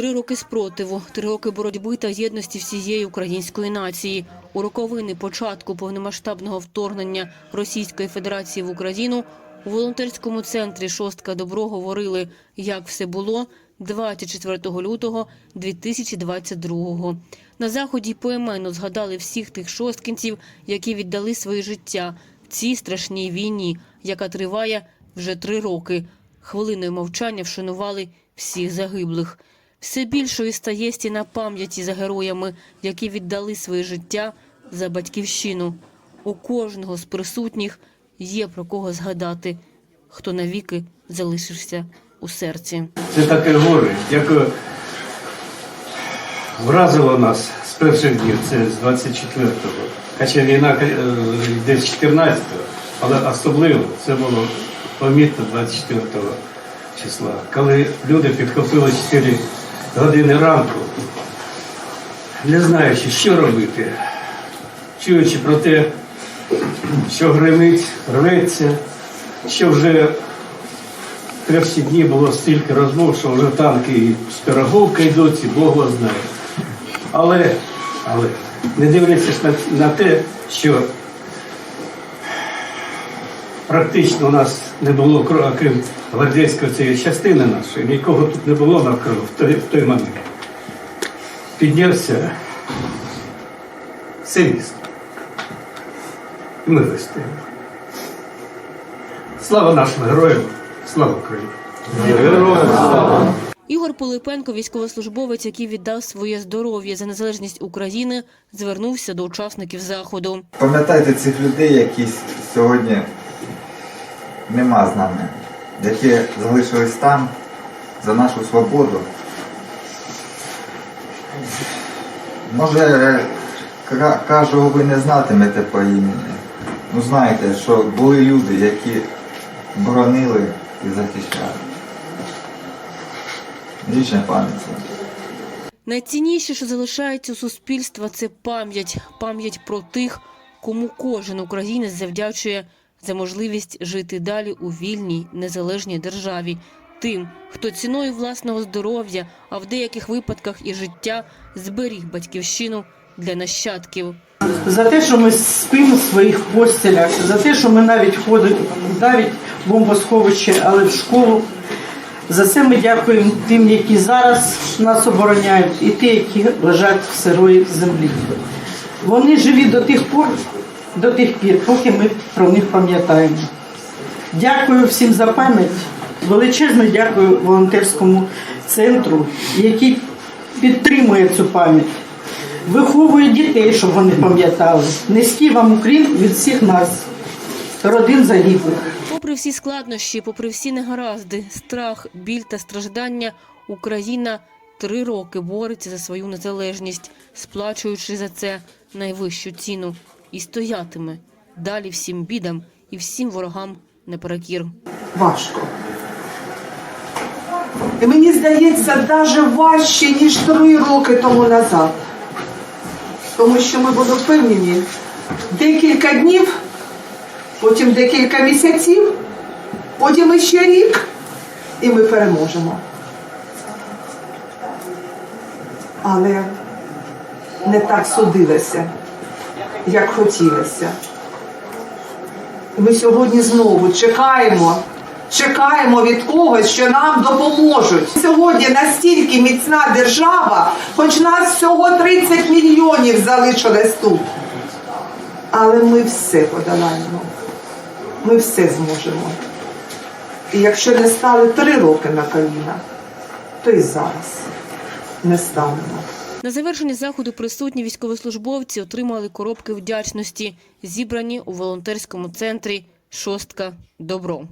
Три роки спротиву, три роки боротьби та єдності всієї української нації. У роковини початку повномасштабного вторгнення Російської Федерації в Україну у волонтерському центрі «Шостка Добро» говорили, як все було 24 лютого 2022-го. На заході поіменно згадали всіх тих шосткінців, які віддали своє життя в цій страшній війні, яка триває вже три роки. Хвилиною мовчання вшанували всіх загиблих. Все більшою стає стіна пам'яті за героями, які віддали своє життя за батьківщину. У кожного з присутніх є про кого згадати, хто навіки залишився у серці. Це таке горе, яке вразило нас з перших днів, це з 24-го. Хоча війна е, йде з 14-го, але особливо це було помітно 24-го числа, коли люди підхопили 4 години ранку, не знаючи, що робити, чуючи про те, що гримить, рветься, що вже перші дні було стільки розмов, що вже танки і Пироговка йдуть, і Бог знає. Але, але не дивлячись на, на те, що практично у нас не було, окрім гвардійської цієї частини нашої, нікого тут не було навколо в той, в той момент. Піднявся все місто. І ми вистояли. Слава нашим героям, слава Україні! Героям слава! Ігор Пилипенко, військовослужбовець, який віддав своє здоров'я за незалежність України, звернувся до учасників заходу. Пам'ятайте цих людей, які сьогодні нема з нами, які залишились там за нашу свободу. Може, ка- кожного ви не знатимете по імені. Ну знаєте, що були люди, які боронили і захищали. Вічна пам'ять. Найцінніше, що залишається у суспільства, це пам'ять, пам'ять про тих, кому кожен українець завдячує за можливість жити далі у вільній незалежній державі. Тим, хто ціною власного здоров'я, а в деяких випадках і життя зберіг батьківщину для нащадків. За те, що ми спимо в своїх постелях, за те, що ми навіть ходимо навіть бомбосховище, але в школу. За це ми дякуємо тим, які зараз нас обороняють, і ті, які лежать в сирої землі. Вони живі до тих пор, до тих пір, поки ми про них пам'ятаємо. Дякую всім за пам'ять. Величезно дякую волонтерському центру, який підтримує цю пам'ять, виховує дітей, щоб вони пам'ятали. Низький вам уклін від всіх нас, родин загиблих. Попри всі складнощі, попри всі негаразди, страх, біль та страждання, Україна три роки бореться за свою незалежність, сплачуючи за це найвищу ціну, і стоятиме далі всім бідам і всім ворогам наперекір. важко. І мені здається, навіть важче, ніж три роки тому назад. Тому що ми були впевнені декілька днів, потім декілька місяців, потім іще рік, і ми переможемо. Але не так судилося, як хотілося. Ми сьогодні знову чекаємо, чекаємо від когось, що нам допоможуть. Сьогодні настільки міцна держава, хоч нас всього 30 мільйонів залишилось тут. Але ми все подолаємо. Ми все зможемо. І якщо не стали три роки на коліна, то і зараз не станемо. На завершення заходу присутні військовослужбовці отримали коробки вдячності, зібрані у волонтерському центрі Шостка Добро.